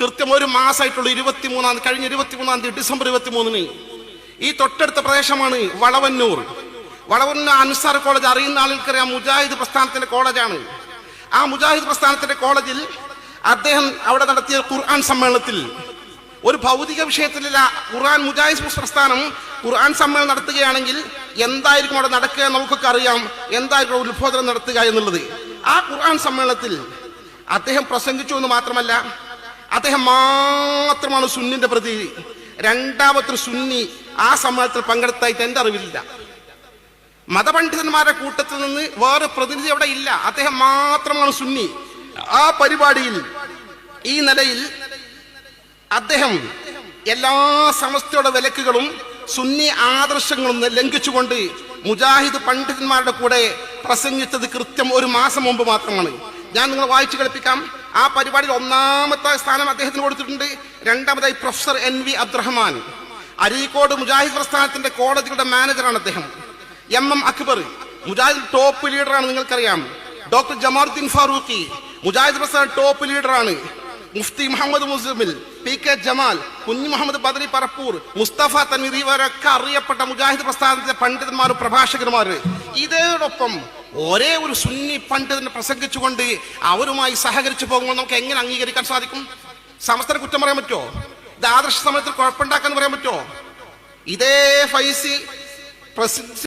കൃത്യം ഒരു മാസമായിട്ടുള്ള ഇരുപത്തിമൂന്നാം കഴിഞ്ഞ ഇരുപത്തിമൂന്നാം തീയതി ഡിസംബർ ഇരുപത്തിമൂന്നിന്. ഈ തൊട്ടടുത്ത പ്രദേശമാണ് വളവന്നൂർ. വളവന്നൂർ അൻസാർ കോളേജ് അറിയുന്ന ആളുകൾക്കറിയാം മുജാഹിദ് പ്രസ്ഥാനത്തിന്റെ കോളേജാണ്. ആ മുജാഹിദ് പ്രസ്ഥാനത്തിന്റെ കോളേജിൽ അദ്ദേഹം അവിടെ നടത്തിയ ഖുർആൻ സമ്മേളനത്തിൽ ഒരു ഭൗതിക വിഷയത്തിലല്ല ഖുർആൻ മുജാഹിദ് പ്രസ്ഥാനം ഖുർആൻ സമ്മേളനം നടത്തുകയാണെങ്കിൽ എന്തായിരിക്കും അവിടെ നടക്കുക നമുക്കൊക്കെ അറിയാം. എന്തായിരിക്കും ഉത്ബോധനം നടത്തുക എന്നുള്ളത്. ആ ഖുർആൻ സമ്മേളനത്തിൽ അദ്ദേഹം പ്രസംഗിച്ചു എന്ന് മാത്രമല്ല അദ്ദേഹം മാത്രമാണ് സുന്നിന്റെ പ്രതി. രണ്ടാമത്തെ സുന്നി ആ സമ്മേളനത്തിൽ പങ്കെടുത്തായിട്ട് എന്റെ അറിവില്ല മതപണ്ഡിതന്മാരുടെ കൂട്ടത്തിൽ നിന്ന് വേറെ പ്രതിനിധി അവിടെ ഇല്ല. അദ്ദേഹം മാത്രമാണ് സുന്നി. ആ പരിപാടിയിൽ ഈ നിലയിൽ അദ്ദേഹം എല്ലാ സമസ്തയുടെ വിലക്കുകളും സുന്നി ആദർശങ്ങളും ലംഘിച്ചുകൊണ്ട് മുജാഹിദ് പണ്ഡിതന്മാരുടെ കൂടെ പ്രസംഗിച്ചത് കൃത്യം ഒരു മാസം മുമ്പ് മാത്രമാണ്. ഞാൻ നിങ്ങളെ വായിച്ചു കളിപ്പിക്കാം ആ പരിപാടിയിൽ ഒന്നാമത്തെ സ്ഥാനം അദ്ദേഹത്തിന് കൊടുത്തിട്ടുണ്ട്. രണ്ടാമതായി professor N V Abdurahman. Areekode Mujahid പ്രസ്ഥാനത്തിന്റെ കോളേജുകളുടെ മാനേജറാണ് അദ്ദേഹം. M M Akbar Mujahid top ലീഡറാണ് നിങ്ങൾക്കറിയാം. ഡോക്ടർ ജമാറുദ്ദീൻ ഫാറൂഖി മുജാഹിദ് പ്രസ്ഥാന ടോപ്പ് ലീഡറാണ്. മുഫ്തി മുഹമ്മദ് മുസ്ലിമിൽ പി കെ ജമാൽ കുഞ്ഞു മുഹമ്മദ് ബദരി പറപ്പൂർ മുസ്തഫ തൻവീർ അറിയപ്പെട്ട മുജാഹിദ് പ്രസ്ഥാനത്തിലെ പണ്ഡിതന്മാർ പ്രഭാഷകന്മാർ ഇതോടൊപ്പം ഒരേ ഒരു സുന്നി പണ്ഡിതനെ പ്രസംഗിച്ചുകൊണ്ട് അവരുമായി സഹകരിച്ചു പോകുമ്പോൾ നമുക്ക് എങ്ങനെ അംഗീകരിക്കാൻ സാധിക്കും? സമസ്തനെ കുറ്റം പറയാൻ പറ്റുമോ? ഇത് ആദർശ സമയത്തിൽ കുഴപ്പമുണ്ടാക്കാന്ന് പറയാൻ പറ്റുമോ? ഇതേ ഫൈസി പ്രസിദ്ധ